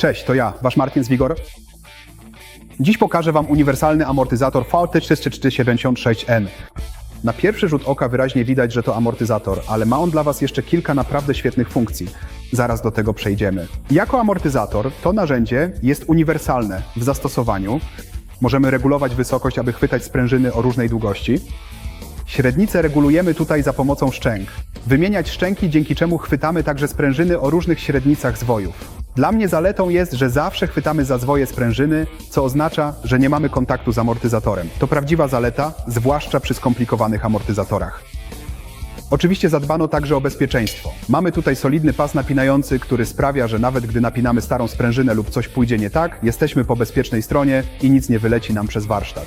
Cześć, to ja, wasz Martin z Wigor. Dziś pokażę wam uniwersalny amortyzator VT376N. Na pierwszy rzut oka wyraźnie widać, że to amortyzator, ale ma on dla was jeszcze kilka naprawdę świetnych funkcji. Zaraz do tego przejdziemy. Jako amortyzator to narzędzie jest uniwersalne w zastosowaniu. Możemy regulować wysokość, aby chwytać sprężyny o różnej długości. Średnicę regulujemy tutaj za pomocą szczęk. Wymieniać szczęki, dzięki czemu chwytamy także sprężyny o różnych średnicach zwojów. Dla mnie zaletą jest, że zawsze chwytamy za zwoje sprężyny, co oznacza, że nie mamy kontaktu z amortyzatorem. To prawdziwa zaleta, zwłaszcza przy skomplikowanych amortyzatorach. Oczywiście zadbano także o bezpieczeństwo. Mamy tutaj solidny pas napinający, który sprawia, że nawet gdy napinamy starą sprężynę lub coś pójdzie nie tak, jesteśmy po bezpiecznej stronie i nic nie wyleci nam przez warsztat.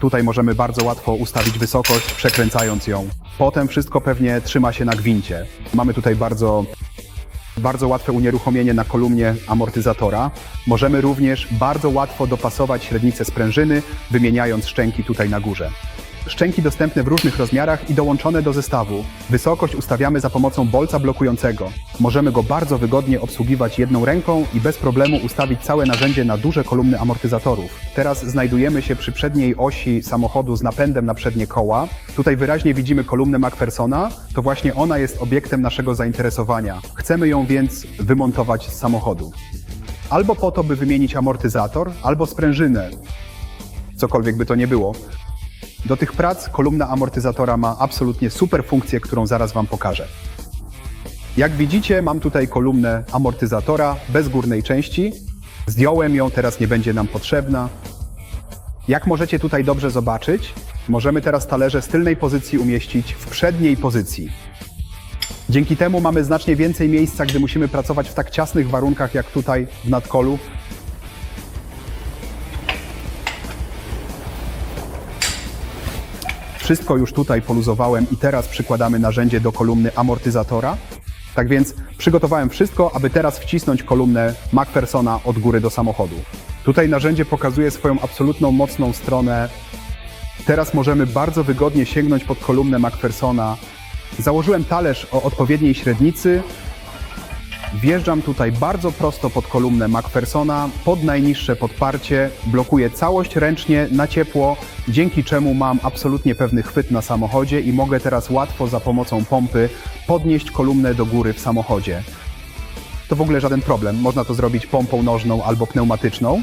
Tutaj możemy bardzo łatwo ustawić wysokość, przekręcając ją. Potem wszystko pewnie trzyma się na gwincie. Mamy tutaj bardzo, bardzo łatwe unieruchomienie na kolumnie amortyzatora. Możemy również bardzo łatwo dopasować średnicę sprężyny, wymieniając szczęki tutaj na górze. Szczęki dostępne w różnych rozmiarach i dołączone do zestawu. Wysokość ustawiamy za pomocą bolca blokującego. Możemy go bardzo wygodnie obsługiwać jedną ręką i bez problemu ustawić całe narzędzie na duże kolumny amortyzatorów. Teraz znajdujemy się przy przedniej osi samochodu z napędem na przednie koła. Tutaj wyraźnie widzimy kolumnę MacPhersona. To właśnie ona jest obiektem naszego zainteresowania. Chcemy ją więc wymontować z samochodu. Albo po to, by wymienić amortyzator, albo sprężynę. Cokolwiek by to nie było. Do tych prac kolumna amortyzatora ma absolutnie super funkcję, którą zaraz Wam pokażę. Jak widzicie, mam tutaj kolumnę amortyzatora bez górnej części. Zdjąłem ją, teraz nie będzie nam potrzebna. Jak możecie tutaj dobrze zobaczyć, możemy teraz talerze z tylnej pozycji umieścić w przedniej pozycji. Dzięki temu mamy znacznie więcej miejsca, gdy musimy pracować w tak ciasnych warunkach jak tutaj w nadkolu. Wszystko już tutaj poluzowałem i teraz przykładamy narzędzie do kolumny amortyzatora. Tak więc przygotowałem wszystko, aby teraz wcisnąć kolumnę MacPhersona od góry do samochodu. Tutaj narzędzie pokazuje swoją absolutną mocną stronę. Teraz możemy bardzo wygodnie sięgnąć pod kolumnę MacPhersona. Założyłem talerz o odpowiedniej średnicy. Wjeżdżam tutaj bardzo prosto pod kolumnę MacPhersona, pod najniższe podparcie, blokuję całość ręcznie na ciepło, dzięki czemu mam absolutnie pewny chwyt na samochodzie i mogę teraz łatwo za pomocą pompy podnieść kolumnę do góry w samochodzie. To w ogóle żaden problem, można to zrobić pompą nożną albo pneumatyczną.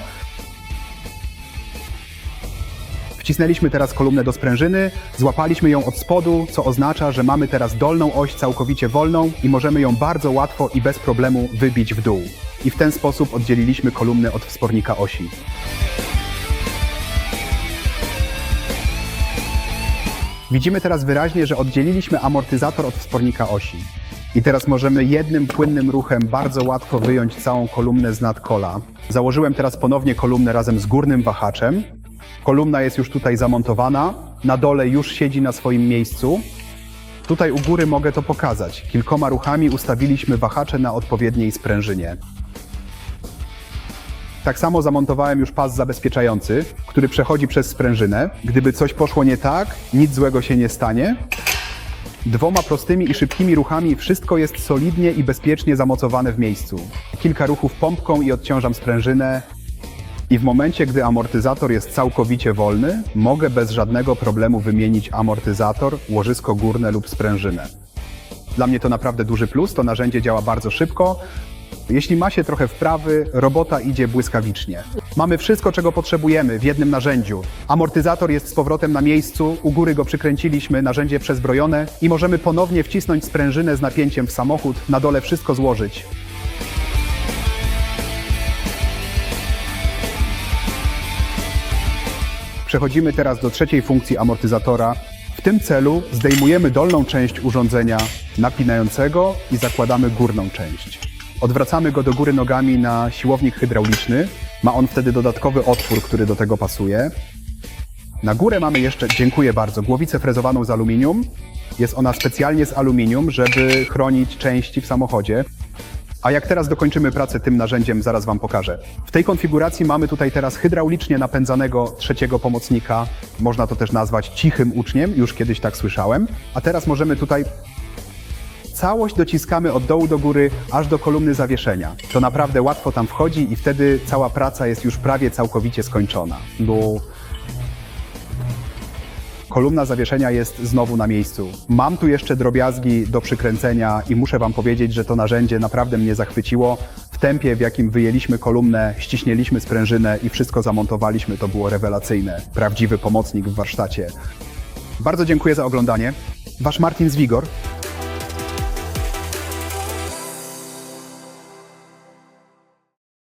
Wcisnęliśmy teraz kolumnę do sprężyny, złapaliśmy ją od spodu, co oznacza, że mamy teraz dolną oś całkowicie wolną i możemy ją bardzo łatwo i bez problemu wybić w dół. I w ten sposób oddzieliliśmy kolumnę od wspornika osi. Widzimy teraz wyraźnie, że oddzieliliśmy amortyzator od wspornika osi. I teraz możemy jednym płynnym ruchem bardzo łatwo wyjąć całą kolumnę z nadkola. Założyłem teraz ponownie kolumnę razem z górnym wahaczem. Kolumna jest już tutaj zamontowana, na dole już siedzi na swoim miejscu. Tutaj u góry mogę to pokazać. Kilkoma ruchami ustawiliśmy wahacze na odpowiedniej sprężynie. Tak samo zamontowałem już pas zabezpieczający, który przechodzi przez sprężynę. Gdyby coś poszło nie tak, nic złego się nie stanie. Dwoma prostymi i szybkimi ruchami wszystko jest solidnie i bezpiecznie zamocowane w miejscu. Kilka ruchów pompką i odciążam sprężynę. I w momencie, gdy amortyzator jest całkowicie wolny, mogę bez żadnego problemu wymienić amortyzator, łożysko górne lub sprężynę. Dla mnie to naprawdę duży plus, to narzędzie działa bardzo szybko. Jeśli ma się trochę wprawy, robota idzie błyskawicznie. Mamy wszystko, czego potrzebujemy w jednym narzędziu. Amortyzator jest z powrotem na miejscu, u góry go przykręciliśmy, narzędzie przezbrojone i możemy ponownie wcisnąć sprężynę z napięciem w samochód, na dole wszystko złożyć. Przechodzimy teraz do trzeciej funkcji amortyzatora. W tym celu zdejmujemy dolną część urządzenia napinającego i zakładamy górną część. Odwracamy go do góry nogami na siłownik hydrauliczny. Ma on wtedy dodatkowy otwór, który do tego pasuje. Na górę mamy jeszcze, dziękuję bardzo, głowicę frezowaną z aluminium. Jest ona specjalnie z aluminium, żeby chronić części w samochodzie. A jak teraz dokończymy pracę tym narzędziem, zaraz Wam pokażę. W tej konfiguracji mamy tutaj teraz hydraulicznie napędzanego trzeciego pomocnika. Można to też nazwać cichym uczniem, już kiedyś tak słyszałem. A teraz możemy tutaj całość dociskamy od dołu do góry, aż do kolumny zawieszenia. To naprawdę łatwo tam wchodzi i wtedy cała praca jest już prawie całkowicie skończona. No, Kolumna zawieszenia jest znowu na miejscu. Mam tu jeszcze drobiazgi do przykręcenia i muszę Wam powiedzieć, że to narzędzie naprawdę mnie zachwyciło. W tempie, w jakim wyjęliśmy kolumnę, ściśnieliśmy sprężynę i wszystko zamontowaliśmy, to było rewelacyjne. Prawdziwy pomocnik w warsztacie. Bardzo dziękuję za oglądanie. Wasz Martin Zwigor.